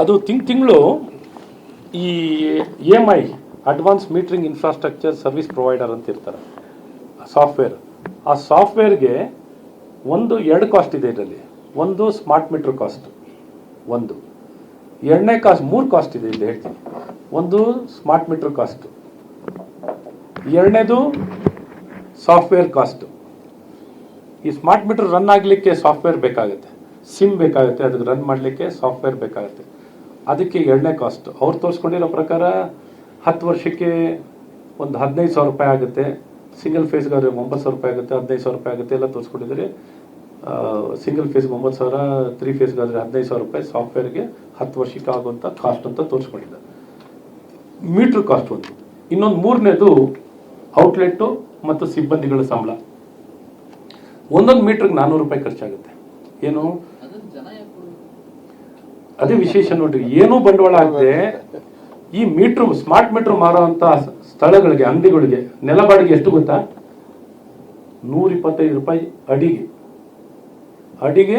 ಅದು ತಿಂಗ್ ತಿಂಗಳು ಈ M I advance metering infrastructure service provider ಅಂತ ಇರ್ತಾರೆ ಸಾಫ್ಟ್ವೇರ್ ಆ ಸಾಫ್ಟ್ವೇರ್ಗೆ ಒಂದು ಎರಡು ಕಾಸ್ಟ್ ಇದೆ ಇದರಲ್ಲಿ. ಒಂದು ಸ್ಮಾರ್ಟ್ ಮೀಟರ್ ಕಾಸ್ಟ್ ಒಂದು. ಎರಡನೇ ಕಾಸ್ಟ್ ಮೂರು ಕಾಸ್ಟ್ ಇದೆ ಇಲ್ಲಿ ಹೇಳ್ತೀನಿ. ಒಂದು ಸ್ಮಾರ್ಟ್ ಮೀಟರ್ ಕಾಸ್ಟ್ ಎರಡನೇದು ಸಾಫ್ಟ್ವೇರ್ ಕಾಸ್ಟ್ ಈ ಸ್ಮಾರ್ಟ್ ಮೀಟರ್ ರನ್ ಆಗಲಿಕ್ಕೆ ಸಾಫ್ಟ್ವೇರ್ ಬೇಕಾಗುತ್ತೆ. ಸಿಮ್ ಬೇಕಾಗುತ್ತೆ, ಅದಕ್ಕೆ ರನ್ ಮಾಡಲಿಕ್ಕೆ ಸಾಫ್ಟ್ವೇರ್ ಬೇಕಾಗುತ್ತೆ. ಅದಕ್ಕೆ ಎರಡನೇ ಕಾಸ್ಟ್ ಅವ್ರು ತೋರಿಸ್ಕೊಂಡಿರೋ ಪ್ರಕಾರ ಹತ್ತು ವರ್ಷಕ್ಕೆ ಒಂದು ಹದಿನೈದು ಸಾವಿರ ರೂಪಾಯಿ ಆಗುತ್ತೆ. ಸಿಂಗಲ್ ಫೇಸ್ಗಾದ್ರೆ ಒಂಬತ್ತು ಸಾವಿರ ರೂಪಾಯಿ ಆಗುತ್ತೆ, ಹದಿನೈದು ಸಾವಿರ ರೂಪಾಯಿ ಆಗುತ್ತೆ ಎಲ್ಲ ತೋರಿಸ್ಕೊಂಡಿದ್ರೆ ಸಿಂಗಲ್ ಫೇಸ್ಗೆ ಒಂಬತ್ತು ಸಾವಿರ ತ್ರೀ ಫೇಸ್ಗಾದ್ರೆ ಹದಿನೈದು ಸಾವಿರ ರೂಪಾಯಿ ಸಾಫ್ಟ್ವೇರ್ಗೆ ಹತ್ತು ವರ್ಷಕ್ಕೆ ಆಗುವಂಥ ಕಾಸ್ಟ್ ಅಂತ ತೋರಿಸ್ಕೊಂಡಿದ್ದಾರೆ. ಮೀಟ್ರ್ ಕಾಸ್ಟ್ ಒಂದು. ಇನ್ನೊಂದು ಮೂರನೇದು ಔಟ್ಲೆಟ್ಟು ಮತ್ತು ಸಿಬ್ಬಂದಿಗಳ ಸಂಬಳ. ಒಂದೊಂದು ಮೀಟ್ರಿಗೆ ನಾನ್ನೂರು ರೂಪಾಯಿ ಖರ್ಚಾಗುತ್ತೆ. ಏನು? ಅದೇ ವಿಶೇಷ ನೋಡ್ರಿ ಏನೂ ಬಂಡವಾಳ ಆಗದೆ ಈ ಮೀಟ್ರ್, ಸ್ಮಾರ್ಟ್ ಮೀಟ್ರ್ ಮಾರುವಂತ ಸ್ಥಳಗಳಿಗೆ, ಅಂಗಡಿಗಳಿಗೆ ನೆಲ ಬಾಡಿಗೆ ಎಷ್ಟು ಗೊತ್ತಾ? ನೂರ ಇಪ್ಪತ್ತೈದು ರೂಪಾಯಿ ಅಡಿಗೆ. ಅಡಿಗೆ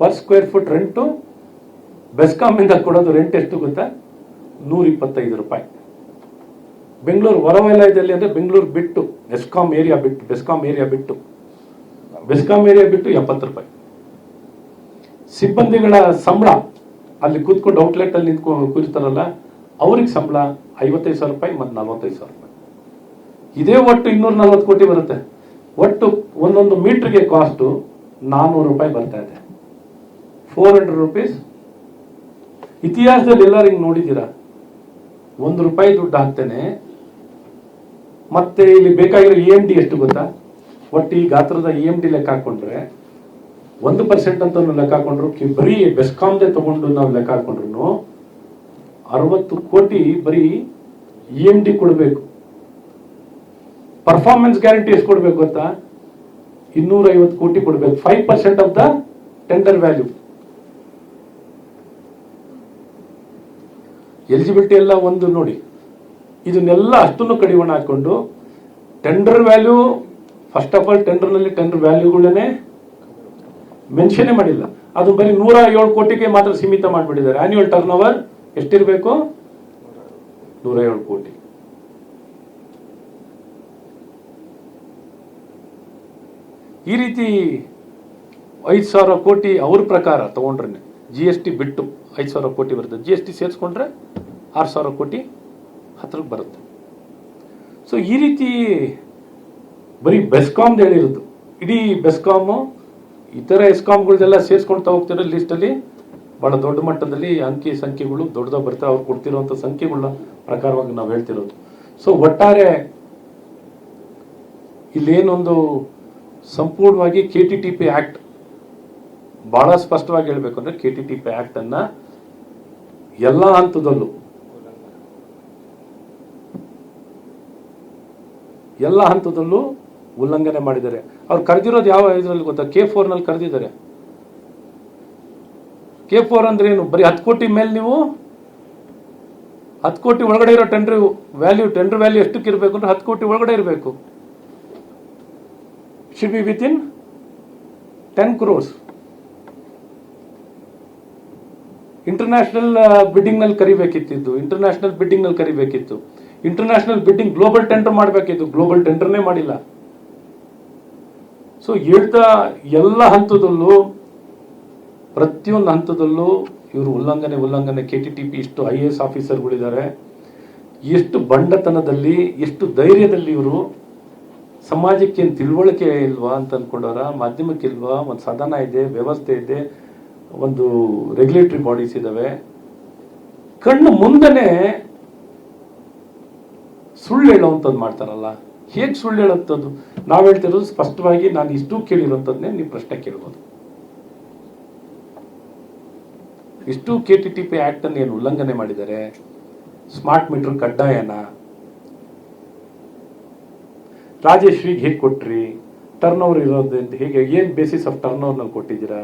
ಪರ್ ಸ್ಕ್ವೇರ್ ಫುಟ್ ರೆಂಟು ಬೆಸ್ಕಾಮಿಂದ ಕೊಡೋದು ರೆಂಟ್ ಎಷ್ಟು ಗೊತ್ತಾ? ನೂರ ಇಪ್ಪತ್ತೈದು ರೂಪಾಯಿ. ಬೆಂಗಳೂರು ಹೊರವಲಯದಲ್ಲಿ ಅಂದ್ರೆ ಬೆಂಗಳೂರು ಬಿಟ್ಟು, ಬೆಸ್ಕಾಂ ಏರಿಯಾ ಬಿಟ್ಟು, ಬೆಸ್ಕಾಂ ಏರಿಯಾ ಬಿಟ್ಟು. ಬೆಸ್ಕಾಂ ಏರಿಯಾ ಬಿಟ್ಟು ಎಪ್ಪತ್ತು ರೂಪಾಯಿ. ಸಿಬ್ಬಂದಿಗಳ ಸಂಬಳ ಅಲ್ಲಿ ಕೂತ್ಕೊಂಡು ಔಟ್ಲೆಟ್ ಅಲ್ಲಿ ನಿಂತ್ಕೊಂಡು ಕೂರ್ತಾರಲ್ಲ ಅವ್ರಿಗೆ ಸಂಬಳ ಐವತ್ತೈದು ಸಾವಿರ ರೂಪಾಯಿ ಮತ್ತು ನಲ್ವತ್ತೈದು ಸಾವಿರ ರೂಪಾಯಿ. ಇದೇ ಒಟ್ಟು ಇನ್ನೂರ ನಲ್ವತ್ತು ಕೋಟಿ ಬರುತ್ತೆ. ಒಟ್ಟು ಒಂದೊಂದು ಮೀಟ್ರಿಗೆ ಕಾಸ್ಟು ನಾನ್ನೂರು ರೂಪಾಯಿ ಬರ್ತಾ ಇದೆ. ಫೋರ್ ಹಂಡ್ರೆಡ್ ರುಪೀಸ್ ಇತಿಹಾಸದಲ್ಲಿ ಎಲ್ಲರೂ ಹಿಂಗೆ ನೋಡಿದ್ದೀರಾ? ಒಂದು ರೂಪಾಯಿ ದುಡ್ಡು ಹಾಕ್ತೇನೆ, ಮತ್ತೆ ಇಲ್ಲಿ ಬೇಕಾಗಿರೋ ಇ ಎಂ ಡಿ ಎಷ್ಟು ಗೊತ್ತಾ? ಒಟ್ಟು ಈ ಗಾತ್ರದ ಇ ಎಂ ಡಿ ಲೆಕ್ಕ ಹಾಕೊಂಡ್ರೆ ಒಂದು ಪರ್ಸೆಂಟ್ ಅಂತ ಲೆಕ್ಕ ಹಾಕೊಂಡ್ರು. ಬರೀ ಬೆಸ್ಕಾಮ್ದೆ ತಗೊಂಡು ನಾವು ಲೆಕ್ಕ ಹಾಕೊಂಡ್ರು ಅರವತ್ತು ಕೋಟಿ ಬರೀ ಇ ಎಂ ಡಿ ಕೊಡಬೇಕು. ಪರ್ಫಾರ್ಮೆನ್ಸ್ ಗ್ಯಾರಂಟಿ ಎಷ್ಟು ಕೊಡ್ಬೇಕು ಗೊತ್ತಾ ಇನ್ನೂರ ಐವತ್ತು ಕೋಟಿ ಕೊಡ್ಬೇಕು. Five percent of the tender value eligibility ಎಲ್ಲ ಒಂದು ನೋಡಿ. ಇದನ್ನೆಲ್ಲ ಅಷ್ಟನ್ನು ಕಡಿವಾಣ ಹಾಕೊಂಡು tender value first of all ಟೆಂಡರ್ನಲ್ಲಿ tender ವ್ಯಾಲ್ಯೂಗಳನ್ನೇ ಮೆನ್ಷನ್ ಮಾಡಿಲ್ಲ. ಅದು ಬರೀ ನೂರ ಏಳು ಕೋಟಿಗೆ ಮಾತ್ರ ಸೀಮಿತ ಮಾಡಿಬಿಟ್ಟಿದ್ದಾರೆ. ಆನ್ಯುವಲ್ ಟರ್ನ್ ಓವರ್ ಎಷ್ಟಿರಬೇಕು? ನೂರ ಏಳು ಕೋಟಿ. ಈ ರೀತಿ ಐದು ಸಾವಿರ ಕೋಟಿ ಅವ್ರ ಪ್ರಕಾರ ತಗೊಂಡ್ರೆ ಜಿ ಎಸ್ ಟಿ ಬಿಟ್ಟು ಐದು ಸಾವಿರ ಕೋಟಿ ಬರುತ್ತೆ. ಜಿ ಎಸ್ ಟಿ ಸೇರಿಸ್ಕೊಂಡ್ರೆ ಆರು ಸಾವಿರ ಕೋಟಿ ಹತ್ರಕ್ಕೆ ಬರುತ್ತೆ. ಸೊ ಈ ರೀತಿ ಬರೀ ಬೆಸ್ಕಾಮ್ದು ಹೇಳಿರೋದು. ಇಡೀ ಬೆಸ್ಕಾಮು ಇತರ ಎಸ್ಕಾಮ್ಗಳನ್ನೆಲ್ಲ ಸೇರಿಸ್ಕೊಳ್ತಾ ಹೋಗ್ತಿರೋ ಲಿಸ್ಟಲ್ಲಿ ಭಾಳ ದೊಡ್ಡ ಮಟ್ಟದಲ್ಲಿ ಅಂಕಿ ಸಂಖ್ಯೆಗಳು ದೊಡ್ಡದಾಗ ಬರ್ತಾ ಅವ್ರು ಕೊಡ್ತಿರುವಂಥ ಸಂಖ್ಯೆಗಳ ಪ್ರಕಾರವಾಗಿ ನಾವು ಹೇಳ್ತಿರೋದು. ಸೊ ಒಟ್ಟಾರೆ ಇಲ್ಲೇನೊಂದು ಸಂಪೂರ್ಣವಾಗಿ K T T P act ಭಾಳ ಸ್ಪಷ್ಟವಾಗಿ ಹೇಳಬೇಕು ಅಂದರೆ ಕೆ ಟಿ ಟಿ ಪಿ ಆ್ಯಕ್ಟನ್ನು ಎಲ್ಲ ಹಂತದಲ್ಲೂ ಎಲ್ಲ ಹಂತದಲ್ಲೂ ಉಲ್ಲಂಘನೆ ಮಾಡಿದ್ದಾರೆ. ಅವ್ರು ಕರೆದಿರೋದು ಯಾವ ಇದರಲ್ಲಿ ಗೊತ್ತಾ? ಕೆ ಫೋರ್ನಲ್ಲಿ ಕರೆದಿದ್ದಾರೆ. ಕೆ ಫೋರ್ ಅಂದ್ರೆ ಏನು? ಬರೀ ಹತ್ತು ಕೋಟಿ ಮೇಲೆ ನೀವು? ಹತ್ತು ಕೋಟಿ ಒಳಗಡೆ ಇರೋ ಟೆಂಡರ್ ವ್ಯಾಲ್ಯೂ ಟೆಂಡರ್ ವ್ಯಾಲ್ಯೂ ಎಷ್ಟಕ್ಕೆ ಇರಬೇಕು ಅಂದ್ರೆ ಹತ್ತು ಕೋಟಿ ಒಳಗಡೆ ಇರಬೇಕು. Should be within ten crores international ಬಿಡ್ಡಿಂಗ್ನಲ್ಲಿ ಕರಿಬೇಕಿತ್ತು. ಇಂಟರ್ನ್ಯಾಷನಲ್ ಬಿಡ್ಡಿಂಗ್ನಲ್ಲಿ ಕರಿಬೇಕಿತ್ತು. ಇಂಟರ್ನ್ಯಾಷನಲ್ ಬಿಡ್ಡಿಂಗ್ ಗ್ಲೋಬಲ್ ಟೆಂಡರ್ ಮಾಡಬೇಕಿತ್ತು. ಗ್ಲೋಬಲ್ ಟೆಂಡರ್ನೇ ಮಾಡಿಲ್ಲ. ಸೊ ಹೇಳ್ತಾ ಎಲ್ಲ ಹಂತದಲ್ಲೂ, ಪ್ರತಿಯೊಂದು ಹಂತದಲ್ಲೂ ಇವರು ಉಲ್ಲಂಘನೆ ಉಲ್ಲಂಘನೆ ಕೆ ಟಿ ಟಿ ಪಿ ಇಷ್ಟು ಐ ಎ ಎಸ್ ಆಫೀಸರ್ಗಳಿದ್ದಾರೆ ಎಷ್ಟು ಬಂಡತನದಲ್ಲಿ, ಎಷ್ಟು ಧೈರ್ಯದಲ್ಲಿ ಇವರು ಸಮಾಜಕ್ಕೆ ಏನು ತಿಳುವಳಿಕೆ ಇಲ್ವಾ ಅಂತ ಅಂದ್ಕೊಂಡವರ ಮಾಧ್ಯಮಕ್ಕೆ ಇಲ್ವಾ ಒಂದು ಸದನ ಇದೆ, ವ್ಯವಸ್ಥೆ ಇದೆ, ಒಂದು ರೆಗ್ಯುಲೇಟರಿ ಬಾಡೀಸ್ ಇದ್ದಾವೆ ಕಣ್ಣು ಮುಂದನೆ ಸುಳ್ಳು ಹೇಳುವಂಥದ್ದು ಮಾಡ್ತಾರಲ್ಲ. ಹೇಗೆ ಸುಳ್ಳು ಹೇಳುವಂಥದ್ದು ನಾವು ಹೇಳ್ತಿರೋದು ಸ್ಪಷ್ಟವಾಗಿ ನಾನು ಇಷ್ಟು ಕೇಳಿರುವಂಥದ್ದನ್ನೇ ನೀವು ಪ್ರಶ್ನೆ ಕೇಳ್ಬೋದು. ಇಷ್ಟು K T T P act ಅನ್ನು ಏನು ಉಲ್ಲಂಘನೆ ಮಾಡಿದ್ದಾರೆ ಸ್ಮಾರ್ಟ್ ಮೀಟರ್ ಕಡ್ಡಾಯನ? ರಾಜೇಶ್ವರಿಗೆ ಹೇಗೆ ಕೊಟ್ರಿ? ಟರ್ನ್ ಓವರ್ ಇರೋದ್ರಿಂದ ಹೇಗೆ, ಏನು ಬೇಸಿಸ್ ಆಫ್ ಟರ್ನ್ ಓವರ್ನಲ್ಲಿ ಕೊಟ್ಟಿದ್ದೀರಾ?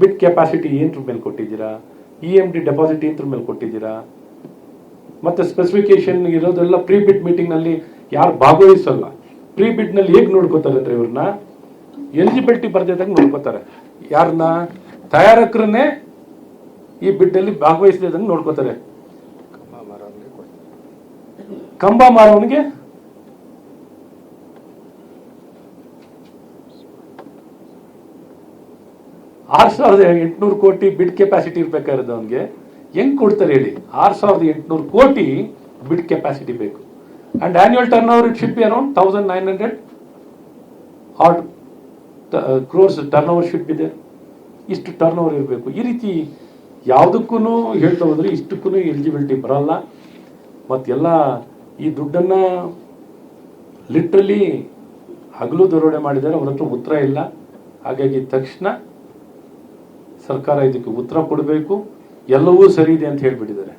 ಬಿಟ್ ಕೆಪಾಸಿಟಿ ಏನ್ರ ಮೇಲೆ ಕೊಟ್ಟಿದ್ದೀರಾ? ಇ ಎಂ ಡಿ ಡೆಪಾಸಿಟ್ ಏನ್ರ ಮೇಲೆ ಕೊಟ್ಟಿದ್ದೀರಾ? ಮತ್ತೆ ಸ್ಪೆಸಿಫಿಕೇಶನ್ ಇರೋದೆಲ್ಲ ಪ್ರೀ ಬಿಟ್ ಮೀಟಿಂಗ್ನಲ್ಲಿ ಯಾರು ಭಾಗವಹಿಸಲ್ಲ. ಪ್ರೀ ಬಿಡ್ನಲ್ಲಿ ಹೇಗೆ ನೋಡ್ಕೋತಾರೆ ಅಂದ್ರೆ ಇವ್ರನ್ನ? ಎಲಿಜಿಬಿಲಿಟಿ ಬರ್ದಿದ್ದಂಗೆ ನೋಡ್ಕೋತಾರೆ. ಯಾರನ್ನ ತಯಾರಕರನ್ನೇ ಈ ಬಿಡ್ಡಲ್ಲಿ ಭಾಗವಹಿಸದಂಗೆ ನೋಡ್ಕೋತಾರೆ. ಕಂಬ ಮಾರವನಿಗೆ? ಆರು ಸಾವಿರದ ಎಂಟುನೂರು ಕೋಟಿ ಬಿಡ್ ಕೆಪಾಸಿಟಿ ಇರ್ಬೇಕಾಗಿರೋದು ಅವನಿಗೆ. ಹೆಂಗ್ ಕೊಡ್ತಾರೆ ಹೇಳಿ? ಆರು ಸಾವಿರದ ಎಂಟುನೂರು ಕೋಟಿ ಬಿಡ್ ಕೆಪಾಸಿಟಿ ಬೇಕು. Turnover it ship be around thousand nine hundred eight crores turnover ship ಇದೆ ಇಷ್ಟು ಟರ್ನ್ ಓವರ್ ಇರಬೇಕು. ಈ ರೀತಿ ಯಾವುದಕ್ಕೂ ಹೇಳ್ತಾ ಹೋದ್ರೆ ಇಷ್ಟಕ್ಕೂ ಎಲಿಜಿಬಿಲಿಟಿ ಬರಲ್ಲ. ಮತ್ತೆಲ್ಲ ಈ ದುಡ್ಡನ್ನು ಲಿಟ್ರಲಿ ಹಗಲು ದರೋಡೆ ಮಾಡಿದ್ದಾರೆ. ಅವ್ರ ಹತ್ರ ಉತ್ತರ ಇಲ್ಲ. ಹಾಗಾಗಿ ತಕ್ಷಣ ಸರ್ಕಾರ ಇದಕ್ಕೆ ಉತ್ತರ ಕೊಡಬೇಕು. ಎಲ್ಲವೂ ಸರಿ ಇದೆ ಅಂತ ಹೇಳ್ಬಿಟ್ಟಿದ್ದಾರೆ.